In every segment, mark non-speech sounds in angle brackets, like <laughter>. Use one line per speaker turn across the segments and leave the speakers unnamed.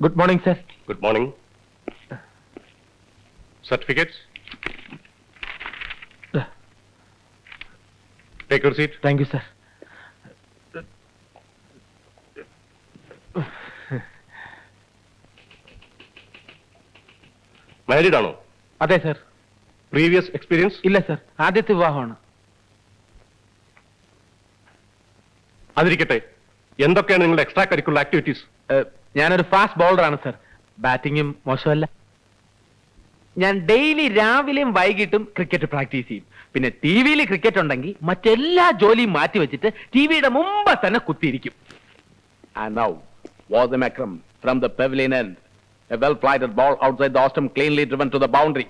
Good morning sir
good morning certificate take your seat
thank you sir
married ആണോ?
അതെ sir
previous experience
ഇല്ല sir ആദ്യത്തെ വിവാഹമാണ്.
അതിരിക്കട്ടെ. എന്തൊക്കെയാണ് നിങ്ങളുടെ എക്സ്ട്രാ കരിക്കുലർ ആക്ടിവിറ്റീസ്
ഞാനൊരു ഫാസ്റ്റ് ബൗളറാണ് സർ ബാറ്റിങ്ങും മോശമല്ല ഞാൻ ഡെയിലി രാവിലെയും വൈകിട്ടും ക്രിക്കറ്റ് പ്രാക്ടീസ് ചെയ്യും പിന്നെ ടി വിയിൽ ക്രിക്കറ്റ് ഉണ്ടെങ്കിൽ മറ്റെല്ലാ ജോലിയും മാറ്റി വെച്ചിട്ട് ടി വിയുടെ മുമ്പ് തന്നെ കുത്തിയിരിക്കും from the pavilion end. A well-flighted ball outside the Ostrom cleanly driven to the boundary.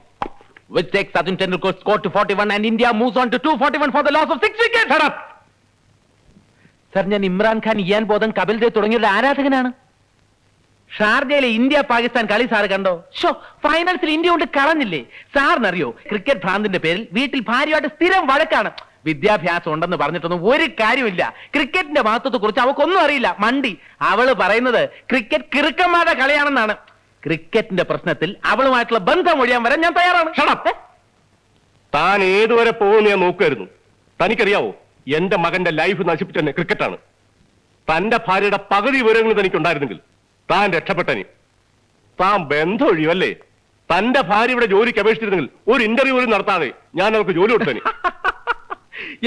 Which takes Sachin Tendulkar's score to 41 and India moves on to 241 for the loss of six wickets. Shut up! Sir ഞാൻ Imran Khan Ian Botham Kapil Dev തുടങ്ങിയവരുടെ ആരാധകനാണ് ഷാർജയിലെ India Pakistan കളി sir കണ്ടോ? Show ഫൈനൽസിൽ India കൊണ്ട് കളഞ്ഞില്ലേ സാറിനറിയോ cricket ഭ്രാന്തിന്റെ പേരിൽ വീട്ടിൽ ഭാര്യയായിട്ട് സ്ഥിരം വഴക്കാണ്. വിദ്യാഭ്യാസം ഉണ്ടെന്ന് പറഞ്ഞിട്ടൊന്നും ഒരു കാര്യമില്ല ക്രിക്കറ്റിന്റെ മഹത്വത്തെ കുറിച്ച് അവക്കൊന്നും അറിയില്ല. മണ്ടി അവൾ പറയുന്നത് ക്രിക്കറ്റ് കിറുക്കന്മാരുടെ കളിയാണെന്നാണ്. ക്രിക്കറ്റിന്റെ പ്രശ്നത്തിൽ അവളുമായിട്ടുള്ള ബന്ധം ഒഴിയാൻ വരാൻ ഞാൻ തയ്യാറാണ്.
താൻ ഏതുവരെ പോകുമെന്ന് ഞാൻ നോക്കുമായിരുന്നു തനിക്കറിയാവോ എന്റെ മകന്റെ ലൈഫ് നശിപ്പിച്ചെന്നെ ക്രിക്കറ്റാണ്. തന്റെ ഭാര്യയുടെ പകുതി വിവരങ്ങൾ തനിക്കുണ്ടായിരുന്നെങ്കിൽ താൻ രക്ഷപ്പെട്ടനി. താൻ ബന്ധമൊഴിയുമല്ലേ തന്റെ ഭാര്യ ഇവിടെ ജോലിക്ക് അപേക്ഷിച്ചിരുന്നെങ്കിൽ ഒരു ഇന്റർവ്യൂ പോലും നടത്താതെ ഞാൻ അവർക്ക് ജോലി കൊടുത്തനി. <laughs>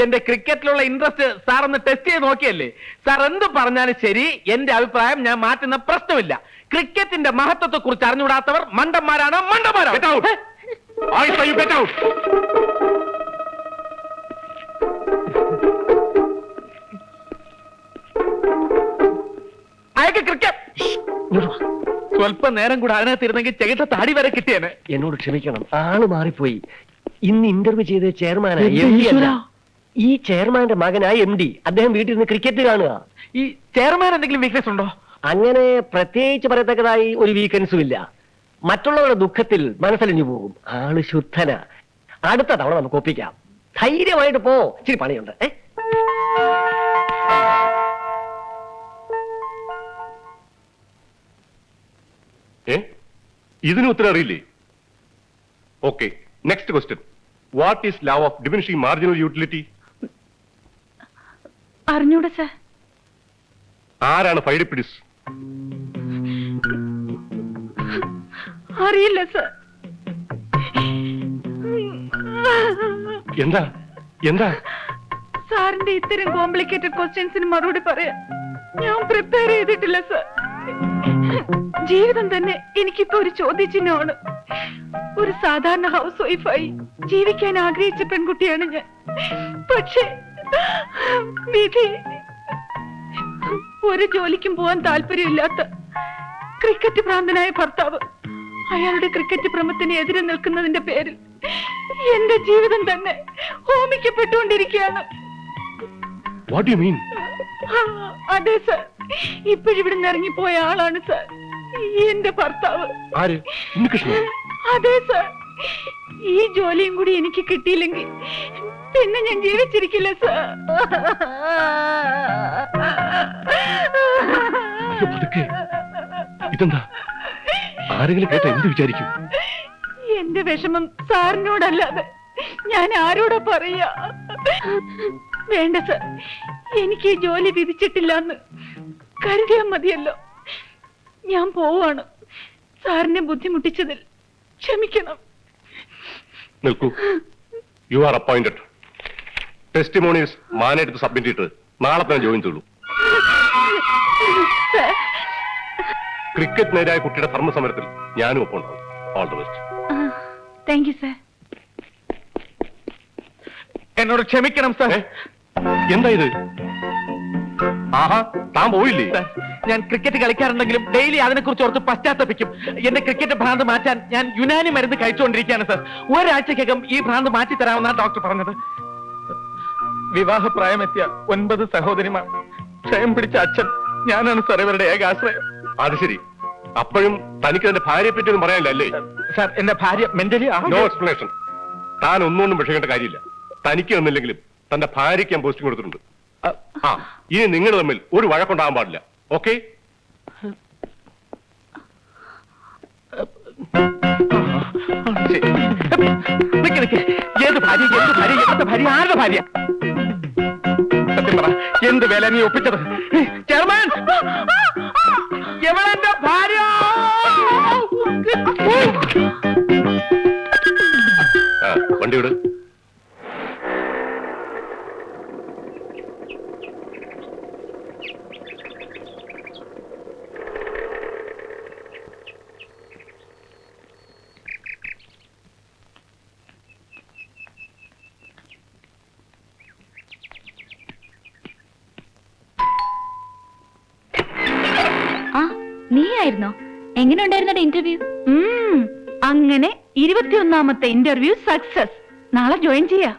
എന്റെ ക്രിക്കറ്റിലുള്ള ഇൻട്രസ്റ്റ് സാർ ഒന്ന് ടെസ്റ്റ് ചെയ്ത് നോക്കിയല്ലേ? സാർ എന്ത് പറഞ്ഞാലും ശരി എന്റെ അഭിപ്രായം ഞാൻ മാറ്റുന്ന പ്രശ്നമില്ല. ക്രിക്കറ്റിന്റെ മഹത്വത്തെ കുറിച്ച് അറിഞ്ഞുകൂടാത്തവർ മണ്ടന്മാരാണ്. മണ്ടന്മാരാണ്. അയക്ക് ക്രിക്കറ്റ്. സ്വല്പം നേരം കൂടെ അതിനകത്തിരുന്നെങ്കിൽ ചേട്ട താടി വരെ കിട്ടിയേനെ.
എന്നോട് ക്ഷമിക്കണം. ആൾ മാറിപ്പോയി. ഇന്ന് ഇന്റർവ്യൂ ചെയ്ത ചെയർമാനായി എം ഡി അല്ല. ഈ ചെയർമാന്റെ മകനായി എം ഡി അദ്ദേഹം വീട്ടിൽ നിന്ന് ക്രിക്കറ്റ് കാണുക.
ഈ ചെയർമാൻ എന്തെങ്കിലും വീക്ക്നെസ് ഉണ്ടോ?
അങ്ങനെ പ്രത്യേകിച്ച് പറയത്തക്കതായി ഒരു വീക്കൻസും ഇല്ല. മറ്റുള്ളവരുടെ ദുഃഖത്തിൽ മനസ്സലിഞ്ഞു പോകും. ആൾ ശുദ്ധന. അടുത്ത തവണ നമുക്ക് ഒപ്പിക്കാം. ധൈര്യമായിട്ട് പോ. ഇച്ചിരി പണിയുണ്ട്. ഏ?
ഇതിന് ഉത്തരം അറിയില്ലേ? Okay next question what is love of diminishing marginal utility
അറിഞ്ഞൂടെ സാർ.
ആരാണ് ഫൈഡിപ്പിഡിസ്
അറിയില്ല സർ.
എന്താ? എന്താ?
സാറിന്റെ ഇത്തരം കോംപ്ലിക്കേറ്റഡ് ക്വസ്റ്റ്യൻസിന് മറുപടി പറയാൻ ഞാൻ പ്രിപ്പയർ ചെയ്തിട്ടില്ല സാർ. ജീവിതം തന്നെ എനിക്കിപ്പോ ഒരു ചോദ്യചിഹ്നമാണ്. ഒരു സാധാരണ ഹൗസ് വൈഫായി ജീവിക്കാൻ ആഗ്രഹിച്ച പെൺകുട്ടിയാണ് ഞാൻ. പക്ഷേ വിധി ഒരു ജോലിക്കും പോവാൻ താല്പര്യമില്ലാത്ത ക്രിക്കറ്റ് ഭ്രാന്തനായ ഭർത്താവ് അയാളുടെ ക്രിക്കറ്റ് ഭ്രമത്തിന് എതിരെ നിൽക്കുന്നതിന്റെ പേരിൽ എന്റെ ജീവിതം തന്നെ ഹോമിക്കപ്പെട്ടുകൊണ്ടിരിക്കുകയാണ്.
വാട്ട് യു മീൻ
അതെ സർ ഇപ്പോഴിവിടുന്ന് ഇറങ്ങിപ്പോയ ആളാണ് സർ എന്റെ ഭർത്താവ്.
ആര്? ഉണ്ണികൃഷ്ണൻ?
അതെ സർ. ഈ ജോലിയും കൂടി എനിക്ക് കിട്ടിയില്ലെങ്കിൽ പിന്നെ ഞാൻ ജീവിച്ചിരിക്കില്ല സർ.
പതുക്കെ. ഇതെന്താ? ആരെങ്കിലും കേട്ട എന്ത് വിചാരിക്കും?
എന്റെ വിഷമം സാറിനോടല്ലാതെ ഞാൻ ആരോടാ പറയാ. വേണ്ട സർ. എനിക്ക് ഈ ജോലി വിധിച്ചിട്ടില്ല എന്ന് കരുതിയാ മതിയല്ലോ. ഞാൻ പോവാണ്. സാറിനെ ബുദ്ധിമുട്ടിച്ചതിൽ ക്ഷമിക്കണം.
നിൽക്കൂ. യു ആർ അപ്പോയിന്റഡ് ടെസ്റ്റിമോണീസ് മാനെടുത്ത് സബ്മിറ്റ് ചെയ്തിട്ട് നാളെ തന്നെ ജോയിൻ ചെയ്തു
ക്രിക്കറ്റ്
നേരായ കുട്ടിയുടെ ധർമ്മ സമരത്തിൽ ഞാനും ഒപ്പം ഉണ്ടാവും. All the best
thank you sir
എന്നോട് ക്ഷമിക്കണം സാർ
എന്താ ഇത്? ആഹാ താൻ പോയില്ലേ?
ഞാൻ ക്രിക്കറ്റ് കളിക്കാറുണ്ടെങ്കിലും ഡെയിലി അതിനെ കുറിച്ച് ഓർത്ത് പശ്ചാത്തപിക്കും. എന്റെ ക്രിക്കറ്റ് ഭ്രാന്ത് മാറ്റാൻ ഞാൻ യുനാനി മരുന്ന് കഴിച്ചുകൊണ്ടിരിക്കുകയാണ് സർ. ഒരാഴ്ചക്കകം ഈ ഭ്രാന്ത് മാറ്റി തരാമെന്നാണ് ഡോക്ടർ പറഞ്ഞത്. വിവാഹപ്രായമെത്തിയ ഒൻപത് സഹോദരിമാർ ക്ഷയം പിടിച്ച അച്ഛൻ ഞാനാണ് സർ ഇവരുടെ ഏകാശ്രയം.
അത് ശരി. അപ്പോഴും തനിക്ക് എന്റെ ഭാര്യയെ പറ്റി ഒന്നും പറയാനില്ല അല്ലേ?
സർ എന്റെ ഭാര്യ മെന്റലി
നോ എക്സ്പ്ലനേഷൻ താൻ ഒന്നുകൊണ്ടും വിഷമിക്കേണ്ട കാര്യമില്ല. തനിക്ക് ഒന്നില്ലെങ്കിലും തന്റെ ഭാര്യയ്ക്ക് ഞാൻ പോസ്റ്റിംഗ് കൊടുത്തിട്ടുണ്ട്. ആ ഇനി നിങ്ങൾ തമ്മിൽ ഒരു വഴക്കുണ്ടാകാൻ പാടില്ല. ഓക്കെ?
എന്ത് വില നീ ഒപ്പിച്ചത്? ചെയർമാൻ! എവളെന്റെ ഭാര്യ!
വണ്ടി വിട്.
എങ്ങനെ ഉണ്ടായിരുന്നു ഇന്റർവ്യൂ
അങ്ങനെ ഇരുപത്തിയൊന്നാമത്തെ ഇന്റർവ്യൂ സക്സസ് നാളെ ജോയിൻ ചെയ്യാ.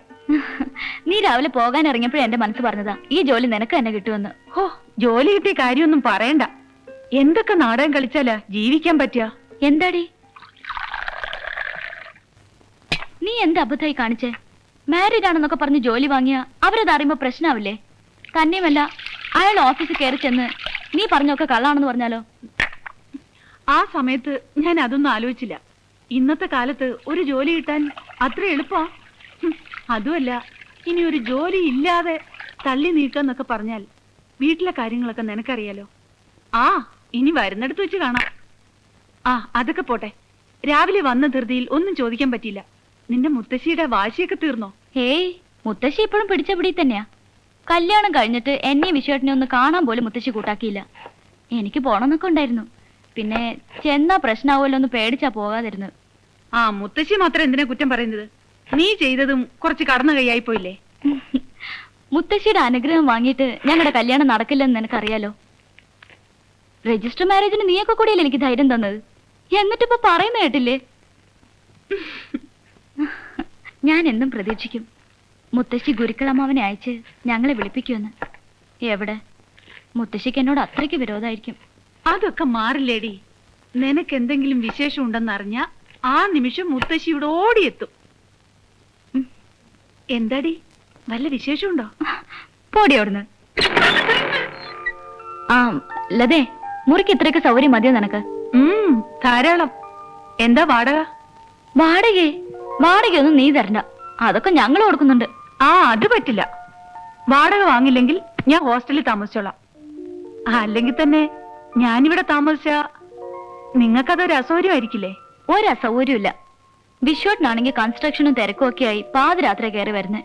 നീ രാവിലെ പോകാൻ ഇറങ്ങിയപ്പോഴും എന്റെ മനസ്സ് പറഞ്ഞതാ. ഈ ജോലി നിനക്ക് തന്നെ കിട്ടുമെന്ന്.
ഹോ ജോലി കിട്ടിയ കാര്യമൊന്നും പറയണ്ട. എന്തൊക്കെ നാടകം കളിച്ചാലാ ജീവിക്കാൻ പറ്റിയ?
എന്താടി? നീ എന്ത് അബദ്ധമായി കാണിച്ചേ? മാരീഡ് ആണെന്നൊക്കെ പറഞ്ഞ് ജോലി വാങ്ങിയ അവരത് അറിയുമ്പോ പ്രശ്നാവില്ലേ? തന്നെയുമല്ല അയാൾ ഓഫീസിൽ കയറി ചെന്ന് നീ പറഞ്ഞൊക്കെ കള്ളാണെന്ന് പറഞ്ഞാലോ?
ആ സമയത്ത് ഞാൻ അതൊന്നും ആലോചിച്ചില്ല. ഇന്നത്തെ കാലത്ത് ഒരു ജോലി കിട്ടാൻ അത്ര എളുപ്പാ. അതുമല്ല ഇനി ഒരു ജോലി ഇല്ലാതെ തള്ളി നീക്കാന്നൊക്കെ പറഞ്ഞാൽ വീട്ടിലെ കാര്യങ്ങളൊക്കെ നിനക്കറിയാലോ? ആ ഇനി വരുന്നിടത്ത് വെച്ച് കാണാം. ആ അതൊക്കെ പോട്ടെ. രാവിലെ വന്ന ധൃതിയിൽ ഒന്നും ചോദിക്കാൻ പറ്റിയില്ല. നിന്റെ മുത്തശ്ശിയുടെ വാശിയൊക്കെ തീർന്നോ?
ഹേയ് മുത്തശ്ശി ഇപ്പോഴും പിടിച്ച പിടി തന്നെയാ. കല്യാണം കഴിഞ്ഞിട്ട് എന്നെ വിശ്വേട്ടനെ ഒന്ന് കാണാൻ പോലും മുത്തശ്ശി കൂട്ടാക്കിയില്ല. എനിക്ക് പോണമെന്നൊക്കെ ഉണ്ടായിരുന്നു. പിന്നെ ചെന്നാ പ്രശ്നാവുമല്ലോ ഒന്ന് പേടിച്ചാ പോകാതിരുന്നത്.
ആ മുത്തശ്ശി മാത്രം എന്തിനാ കുറ്റം പറയുന്നത്? നീ ചെയ്തതും കുറച്ച് കടന്നു കൈയായി പോയില്ലേ? <laughs>
മുത്തശ്ശിയുടെ അനുഗ്രഹം വാങ്ങിയിട്ട് ഞങ്ങളുടെ കല്യാണം നടക്കില്ലെന്ന് നിനക്കറിയാലോ? രജിസ്റ്റർ മാരേജിന് നീയൊക്കെ കൂടിയല്ലേ എനിക്ക് ധൈര്യം തന്നത്? എന്നിട്ടിപ്പോ പറയുന്ന കേട്ടില്ലേ? <laughs> ഞാൻ എന്നും പ്രതീക്ഷിക്കും. മുത്തശ്ശി ഗുരുക്കളമ്മാവനെ അയച്ച് ഞങ്ങളെ വിളിപ്പിക്കുമെന്ന്. എവിടെ? മുത്തശ്ശിക്ക് എന്നോട് അത്രയ്ക്ക് വിരോധമായിരിക്കും.
അതൊക്കെ മാറില്ലേടി. നിനക്ക് എന്തെങ്കിലും വിശേഷം ഉണ്ടെന്നറിഞ്ഞ ആ നിമിഷം മുത്തശ്ശി ഇവിടെ ഓടിയെത്തും. എന്താടി? വല്ല വിശേഷമുണ്ടോ?
പോടി അവിടുന്ന്. ആ ലതേ മുറിക്ക് ഇത്രയൊക്കെ സൗകര്യം മതിയോ നിനക്ക്?
ഉം ധാരാളം. എന്താ വാടക?
വാടകയെ വാടകയൊന്നും നീ തരണ്ട. അതൊക്കെ ഞങ്ങൾ കൊടുക്കുന്നുണ്ട്.
ആ അത് പറ്റില്ല. വാടക വാങ്ങില്ലെങ്കിൽ ഞാൻ ഹോസ്റ്റലിൽ താമസിച്ചോളാം. അല്ലെങ്കിൽ തന്നെ ഞാനിവിടെ താമസിച്ച നിങ്ങൾക്കതൊരു അസൗകര്യമായിരിക്കില്ലേ?
ഒരസൗകര്യമില്ല. വിശ്വട്ടിനാണെങ്കിൽ കൺസ്ട്രക്ഷനും തിരക്കും ഒക്കെ ആയി പാതിരാത്രി കയറി വരുന്നത്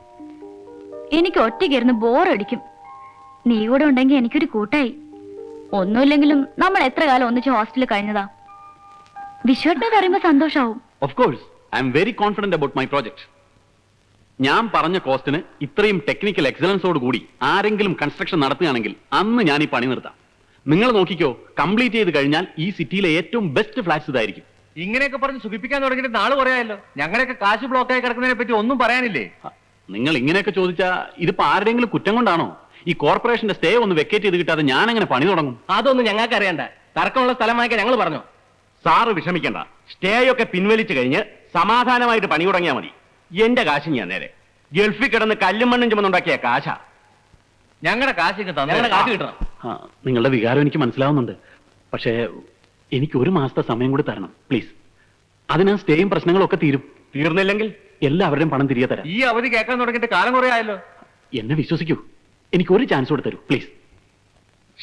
എനിക്ക് ഒറ്റയ്ക്കിരുന്ന് ബോറടിക്കും നീ കൂടെ ഉണ്ടെങ്കിൽ എനിക്കൊരു കൂട്ടായി. ഒന്നുമില്ലെങ്കിലും നമ്മൾ എത്ര കാലം ഒന്നിച്ച് ഹോസ്റ്റലിൽ കഴിഞ്ഞതാ? വിശ്വട്ടിനെ പറയുമ്പോ സന്തോഷാവും.
Of course I am very confident about my project ഞാൻ പറഞ്ഞ കോസ്റ്റിന് ഇത്രയും ടെക്നിക്കൽ എക്സലൻസോട് കൂടി ആരെങ്കിലും കൺസ്ട്രക്ഷൻ നടത്തുകയാണെങ്കിൽ അന്ന് ഞാൻ ഈ പണി നിർത്താം. നിങ്ങൾ നോക്കിക്കോ കംപ്ലീറ്റ് ചെയ്ത് കഴിഞ്ഞാൽ ഈ സിറ്റിയിലെ ഏറ്റവും ബെസ്റ്റ് ഫ്ലാറ്റ്സ് ഇതായിരിക്കും.
ഇങ്ങനെയൊക്കെ പറഞ്ഞ് സുഖിപ്പിക്കാൻ തുടങ്ങിയിട്ട് നാൾ പറയാമല്ലോ ഞങ്ങളൊക്കെ കാശ് ബ്ലോക്കായി കിടക്കുന്നതിനെ പറ്റി ഒന്നും പറയാനില്ലേ?
നിങ്ങൾ ഇങ്ങനെയൊക്കെ ചോദിച്ചാൽ ഇതിപ്പോ ആരുടെയെങ്കിലും കുറ്റം കൊണ്ടാണോ? ഈ കോർപ്പറേഷന്റെ സ്റ്റേ ഒന്ന് വെക്കേറ്റ് ചെയ്ത് കിട്ടാതെ ഞാൻ എങ്ങനെ പണി തുടങ്ങും?
അതൊന്നും ഞങ്ങൾക്ക് അറിയണ്ട. തർക്കമുള്ള സ്ഥലമായിട്ട് ഞങ്ങൾ പറഞ്ഞു.
സാറ് വിഷമിക്കണ്ട. സ്റ്റേ ഒക്കെ പിൻവലിച്ചു കഴിഞ്ഞ് സമാധാനമായിട്ട് പണി തുടങ്ങിയാൽ മതി. എന്റെ കാശ് ഞാൻ നേരെ. ഗൾഫിൽ കിടന്ന് കല്ലും മണ്ണും ചുമന്നുണ്ടാക്കിയ കാശാ.
ഞങ്ങളുടെ കാശ് കിട്ടണം
ഞങ്ങളുടെ കാശ് കിട്ടണം.
നിങ്ങളുടെ വികാരം എനിക്ക് മനസ്സിലാവുന്നുണ്ട്. പക്ഷേ എനിക്ക് ഒരു മാസത്തെ സമയം കൂടി തരണം പ്ലീസ്. അതിന് സ്റ്റേയും പ്രശ്നങ്ങളും ഒക്കെ തീരും. തീർന്നില്ലെങ്കിൽ? എല്ലാവരുടെയും പണം തിരികെ തരാം.
ഈ അവധി കേൾക്കാൻ തുടങ്ങിയിട്ട് കാലം കുറെ ആയല്ലോ.
എന്നെ വിശ്വസിക്കൂ. എനിക്ക് ഒരു ചാൻസ് കൂടെ തരൂ പ്ലീസ്.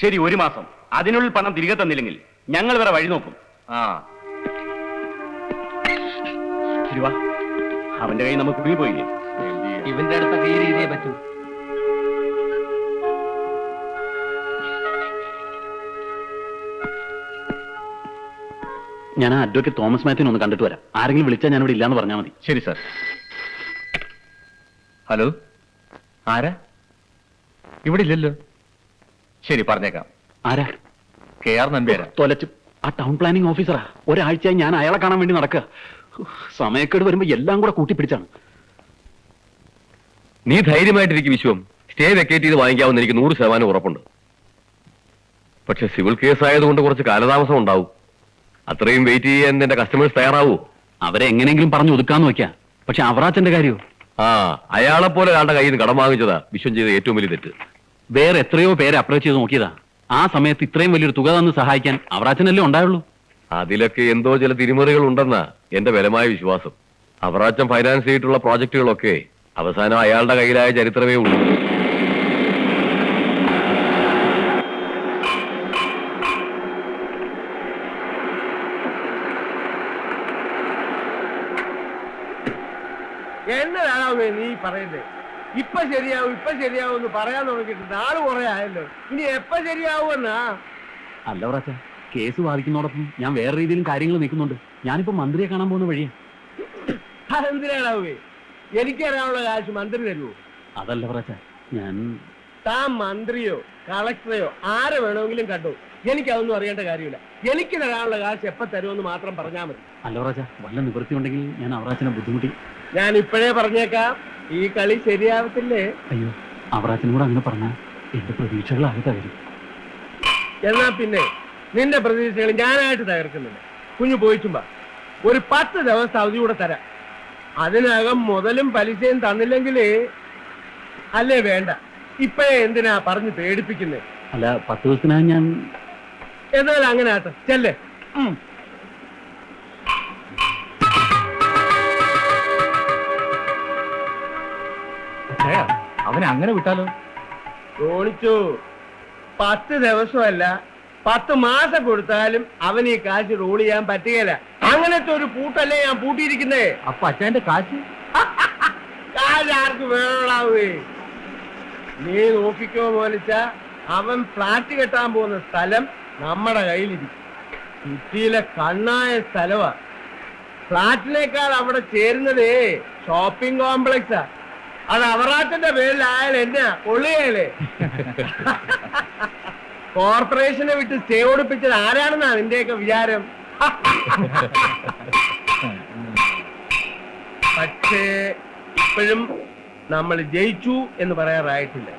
ശരി ഒരു മാസം. അതിനുള്ളിൽ പണം തിരികെ തന്നില്ലെങ്കിൽ ഞങ്ങൾ വേറെ വഴി നോക്കും.
ആ.
അവന്റെ കൈ നമുക്ക് പോയില്ലേ?
ഇവന്റെ അടുത്തൊക്കെ ഈ രീതിയെ പറ്റൂ.
ഞാൻ ആ അഡ്വക്കേറ്റ് തോമസ് മാത്യുവിനെ ഒന്ന് കണ്ടിട്ട് വരാം. ആരെങ്കിലും വിളിച്ചാൽ ഞാൻ ഇവിടെ ഇല്ലാന്ന് പറഞ്ഞാൽ മതി.
ശരി സാർ. ഹലോ? ആരാ? ഇവിടെ ഇല്ലല്ലോ. ശരി പറഞ്ഞേക്കാം.
ആരാ?
കെ ആർ നമ്പ്യാരാ?
തൊലച്ചു. ആ ടൗൺ പ്ലാനിംഗ് ഓഫീസറാ. ഒരാഴ്ചയായി ഞാൻ അയാളെ കാണാൻ വേണ്ടി നടക്കുക സമയക്കേട് വരുമ്പോ എല്ലാം കൂടെ കൂട്ടിപ്പിടിച്ചാണ്.
നീ ധൈര്യമായിട്ടിരിക്കും വിശ്വം. സ്റ്റേ വെക്കേറ്റ് ചെയ്ത് വാങ്ങിക്കാവുന്ന എനിക്ക് നൂറ് ശതമാനം ഉറപ്പുണ്ട്. പക്ഷെ സിവിൽ കേസ് ആയതുകൊണ്ട് കുറച്ച് കാലതാമസം ഉണ്ടാവും. അത്രയും വെയിറ്റ് ചെയ്യാൻ എന്റെ കസ്റ്റമേഴ്സ് തയ്യാറാവൂ?
അവരെ എങ്ങനെയെങ്കിലും പറഞ്ഞു ഒതുക്കാന്ന് വെക്കാം പക്ഷെ അവറാച്ചന്റെ കാര്യോ?
ആ അയാളെ പോലെ ഒരാളുടെ കയ്യിൽ നിന്ന് കടം വാങ്ങിച്ചതാ വിശ്വം ചെയ്ത ഏറ്റവും വലിയ തെറ്റ്.
വേറെ എത്രയോ പേരെ അപ്രോച്ച് ചെയ്ത് നോക്കിയതാ. ആ സമയത്ത് ഇത്രയും വലിയൊരു തുക തന്ന് സഹായിക്കാൻ അവറാച്ചനല്ലേ ഉണ്ടായുള്ളൂ?
അതിലൊക്കെ എന്തോ ചില തിരിമറികൾ ഉണ്ടെന്നാ എന്റെ ബലമായ വിശ്വാസം. അവറാച്ചൻ ഫൈനാൻസ് ചെയ്തിട്ടുള്ള പ്രോജക്റ്റുകളൊക്കെ അവസാനം അയാളുടെ കയ്യിലായ ചരിത്രമേ ഉള്ളൂ.
എന്നതാണോ നീ പറയുന്നത് ഇപ്പൊ ശരിയാവും ഇപ്പൊ ശരിയാവും എന്ന് പറയാൻ തുടങ്ങിയിട്ട് നാൾ കുറെ ആയല്ലോ. ഇനി എപ്പ ശരിയാവുമെന്നാ
അല്ല പ്രാച്ച കേസ് വാദിക്കുന്നതോടൊപ്പം ഞാൻ വേറെ രീതിയിലും കാര്യങ്ങൾ നിൽക്കുന്നുണ്ട് ഞാനിപ്പോ മന്ത്രിയെ കാണാൻ പോകുന്ന വഴിയാ.
അതെന്തിനാണാവേ എനിക്കറിയാനുള്ള കാശ് മന്ത്രി തരുമോ
അതല്ല പ്രാച്ച ഞാൻ
താ മന്ത്രിയോ കളക്ടറെയോ ആരെ വേണമെങ്കിലും കണ്ടു. എനിക്ക് അതൊന്നും അറിയേണ്ട കാര്യമില്ല. എനിക്ക് തരാനുള്ള കാശ് എപ്പ തരുമെന്ന് മാത്രം പറഞ്ഞാൽ മതി.
അല്ല പ്രാച്ച വല്ല നിവൃത്തി ഉണ്ടെങ്കിൽ ഞാൻ അവറാച്ചനെ ബുദ്ധിമുട്ടി
ഞാൻ ഇപ്പോഴേ പറഞ്ഞേക്കാം. ഈ കളി ശരിയാവത്തില്ലേ?
അയ്യോ അവറാത്തിനോട് അങ്ങനെ പറഞ്ഞാൽ എന്റെ പ്രതീക്ഷകളാകെ തകരും.
എന്നാ പിന്നെ നിന്റെ പ്രതീക്ഷകൾ ഞാനായിട്ട് തകർക്കുന്നില്ല. കുഞ്ഞു പോയിച്ചുമ്പ. ഒരു പത്ത് ദിവസം അവധി കൂടെ തരാം. അതിനകം മുതലും പലിശയും തന്നില്ലെങ്കിൽ അല്ലേ വേണ്ട. ഇപ്പഴേ എന്തിനാ പറഞ്ഞ് പേടിപ്പിക്കുന്നേ?
അല്ല പത്ത് ദിവസത്തിനകം ഞാൻ
എന്നാൽ അങ്ങനെ ആട്ടെ ചെല്ലേ
അവനെ അങ്ങനെ വിട്ടാലോ?
തോണിച്ചു പത്ത് ദിവസമല്ല പത്ത് മാസം കൊടുത്താലും അവന് ഈ കാശ് റോൾ ചെയ്യാൻ പറ്റുകയില്ല. അങ്ങനത്തെ ഒരു പൂട്ടല്ലേ ഞാൻ പൂട്ടിയിരിക്കുന്നേ?
അപ്പൊ അച്ഛന്റെ കാശ്?
കാശ് ആർക്ക് വേണമാവേ നീ നോക്കിക്കോ മോനിച്ച അവൻ ഫ്ലാറ്റ് കെട്ടാൻ പോകുന്ന സ്ഥലം നമ്മുടെ കയ്യിലിരിക്കും. സിറ്റിയിലെ കണ്ണായ സ്ഥലമാ ഫ്ലാറ്റിനേക്കാൾ അവിടെ ചേരുന്നതേ ഷോപ്പിംഗ് കോംപ്ലക്സാ അത് പേരിൽ പേരിലായാലും എന്നാ? കൊള്ളുകയല്ലേ കോർപ്പറേഷനെ വിട്ട് സ്റ്റേ ഓടിപ്പിച്ചത് ആരാണെന്നാ നിന്റെയൊക്കെ വിചാരം? പക്ഷേ ഇപ്പോഴും നമ്മൾ ജയിച്ചു എന്ന് പറയാറായിട്ടില്ല.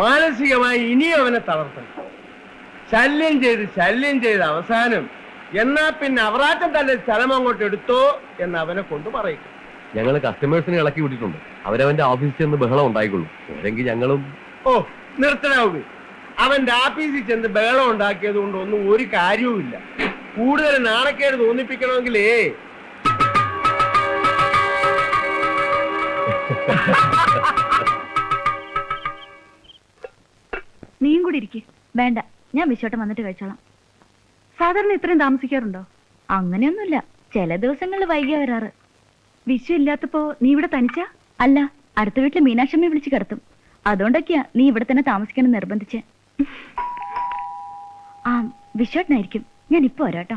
മാനസികമായി ഇനിയും അവനെ തളർത്തണം. ശല്യം ചെയ്ത് ശല്യം ചെയ്ത് അവസാനം എന്നാ പിന്നെ അവറാറ്റം തന്നെ സ്ഥലം അങ്ങോട്ട് എടുത്തോ എന്ന് അവനെ കൊണ്ട് പറയും
ഞങ്ങൾ കസ്റ്റമേഴ്സിനെ ഇളക്കി വിട്ടിട്ടുണ്ട്. അവരവന്റെ ഓഫീസിൽ ചെന്ന് ബഹളം ഉണ്ടായിക്കൊള്ളൂ. അല്ലെങ്കിൽ ഞങ്ങളും
ഓ നിർത്തണാവൂ അവന്റെ ആഫീസിൽ ചെന്ന് ബഹളം ഉണ്ടാക്കിയത് കൊണ്ട് ഒന്നും ഒരു കാര്യവുമില്ല. കൂടുതൽ നാണക്കേട് തോന്നിപ്പിക്കണമെങ്കിലേ.
നീയും കൂടി ഇരിക്കെ.
വേണ്ട ഞാൻ വിശോട്ടം വന്നിട്ട് കഴിച്ചോളാം.
സാധാരണ ഇത്രയും താമസിക്കാറുണ്ടോ?
അങ്ങനെയൊന്നുമില്ല. ചില ദിവസങ്ങളിൽ വൈകിയ വരാറ്.
വിഷു ഇല്ലാത്തപ്പോ നീ ഇവിടെ തനിച്ച?
അല്ല അടുത്ത വീട്ടിൽ മീനാക്ഷമ്മയെ വിളിച്ച് കിടത്തും. അതുകൊണ്ടൊക്കെയാ നീ ഇവിടെ തന്നെ താമസിക്കണം നിർബന്ധിച്ച്. ആ വിശ്വട്ടനായിരിക്കും. ഞാൻ ഇപ്പൊ വരാട്ടോ.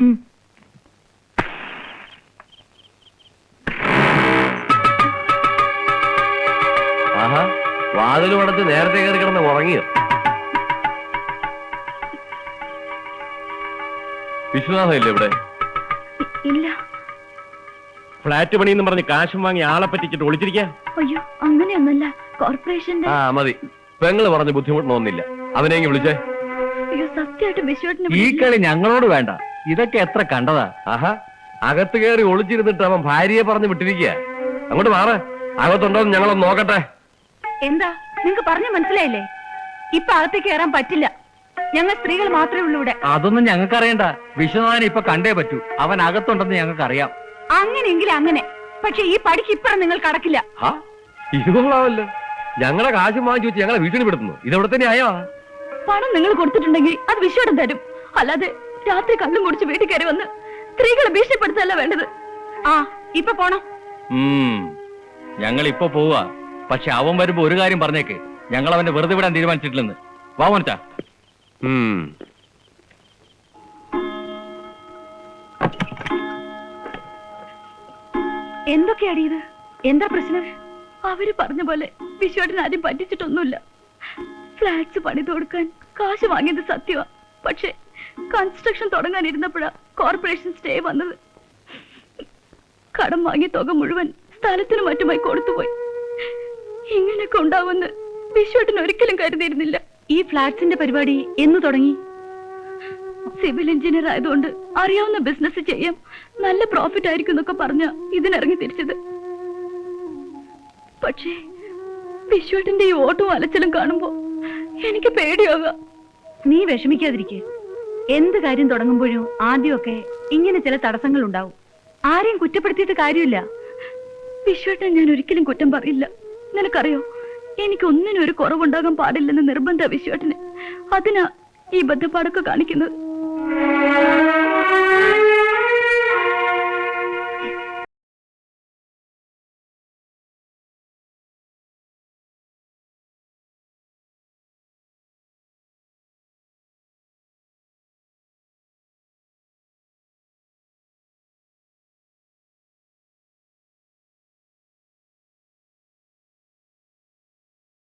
ആഹാ വാതിലും അടച്ച് നേരത്തെ കയറി കിടന്ന് ഉറങ്ങിയോ? വിശ്വനാഥ ഇല്ലേ ഇവിടെ?
ഇല്ല.
ഫ്ലാറ്റ് പണിയെന്ന് പറഞ്ഞ് കാശും വാങ്ങി ആളെ പറ്റിച്ചിട്ട് ഒളിച്ചിരിക്കാൻ
അയ്യോ അങ്ങനെയൊന്നല്ല. കോർപ്പറേഷന്റെ
ആ മതി. പെങ്ങൾ പറഞ്ഞ് ബുദ്ധിമുട്ടൊന്നുമില്ല. അവനെ വിളിച്ചേ.
അയ്യോ സത്യമായിട്ട് വിശ്വട്ടിനെ
ഈ കളി ഞങ്ങളോട് വേണ്ട. ഇതൊക്കെ എത്ര കണ്ടതാ?
ആഹാ. അകത്ത് കയറി ഒളിച്ചിരുന്നിട്ട് അവൻ ഭാര്യയെ പറഞ്ഞ് വിട്ടിരിക്കുക അങ്ങോട്ട് മാറ. അകത്തുണ്ടോന്ന് ഞങ്ങളൊന്ന് നോക്കട്ടെ.
എന്താ? നിങ്ങക്ക് പറഞ്ഞു മനസ്സിലായില്ലേ? ഇപ്പൊ അകത്ത് കയറാൻ പറ്റില്ല. ഞങ്ങൾ സ്ത്രീകൾ മാത്രമേ ഉള്ളൂ ഇവിടെ.
അതൊന്നും ഞങ്ങൾക്ക് അറിയണ്ട വിശ്വനാഥനെ ഇപ്പൊ കണ്ടേ പറ്റൂ. അവൻ അകത്തുണ്ടെന്ന് ഞങ്ങൾക്ക് അറിയാം
അങ്ങനെയെങ്കിൽ അങ്ങനെ. പക്ഷെ ഈ പടിക്ക് ഇപ്പഴും നിങ്ങൾ കടക്കില്ല.
ആ ഇത് കൊള്ളാമല്ലോ ഞങ്ങളെ കാശും വാങ്ങിച്ചു വെച്ച് ഞങ്ങളെ വീട്ടിൽ വിടുന്നു ഇതെവിടെ തന്നെ ആയോ?
പണം നിങ്ങൾ കൊടുത്തിട്ടുണ്ടെങ്കിൽ അത് വിശ്വടം തരും. അല്ലാതെ രാത്രി കണ്ണും കുടിച്ച് വീട്ടിൽ കയറി വന്ന് സ്ത്രീകളെ ഭീഷണിപ്പെടുത്തല്ല വേണ്ടത്.
ആ ഇപ്പൊ പോണം.
ഞങ്ങൾ ഇപ്പൊ പോവാ. പക്ഷെ അവൻ വരുമ്പോ ഒരു കാര്യം പറഞ്ഞേക്ക്. ഞങ്ങൾ അവന്റെ വെറുതെ വിടാൻ തീരുമാനിച്ചിട്ടില്ലെന്ന്. വാ മോനിച്ചാ.
എന്തൊക്കെയാടി ഇത്? എന്താ പ്രശ്നം?
അവർ പറഞ്ഞ പോലെ വിശ്വട്ടൻ ആദ്യം പറ്റിച്ചിട്ടൊന്നുമില്ല. ഫ്ലാറ്റ്സ് പണിത് കൊടുക്കാൻ കാശ് വാങ്ങിയത് സത്യമാ പക്ഷെ കൺസ്ട്രക്ഷൻ തുടങ്ങാനിരുന്നപ്പോഴാ കോർപ്പറേഷൻ സ്റ്റേ വന്നത്. കടം വാങ്ങിയ തുക മുഴുവൻ സ്ഥലത്തിന് മറ്റുമായി കൊടുത്തുപോയി. ഇങ്ങനെയൊക്കെ ഉണ്ടാവുമെന്ന് വിശ്വട്ടൻ ഒരിക്കലും കരുതിയിരുന്നില്ല.
ഈ ഫ്ലാറ്റ്സിന്റെ പരിപാടി എന്ന് തുടങ്ങി?
സിവിൽ എഞ്ചിനീയർ ആയതുകൊണ്ട് അറിയാവുന്ന ബിസിനസ് ചെയ്യാം നല്ല പ്രോഫിറ്റ് ആയിരിക്കും എന്നൊക്കെ പറഞ്ഞ ഇതിനിറങ്ങി തിരിച്ചത്. പക്ഷേ വിശ്വട്ടിന്റെ ഈ ഓട്ടവും അലച്ചിലും കാണുമ്പോ എനിക്ക് പേടിയാകാം
നീ വിഷമിക്കാതിരിക്കെ. എന്ത് കാര്യം തുടങ്ങുമ്പോഴും ആദ്യമൊക്കെ ഇങ്ങനെ ചില തടസ്സങ്ങൾ ഉണ്ടാവും. ആരെയും കുറ്റപ്പെടുത്തിയിട്ട് കാര്യമില്ല.
വിശ്വട്ടൻ ഞാൻ ഒരിക്കലും കുറ്റം പറയില്ല. നിനക്കറിയോ? എനിക്ക് എനിക്കൊന്നിനും ഒരു കുറവുണ്ടാകാൻ പാടില്ലെന്ന് നിർബന്ധ വിശ്വട്ടന്. അതിനാ ഈ ബന്ധപ്പാടൊക്കെ കാണിക്കുന്നത്.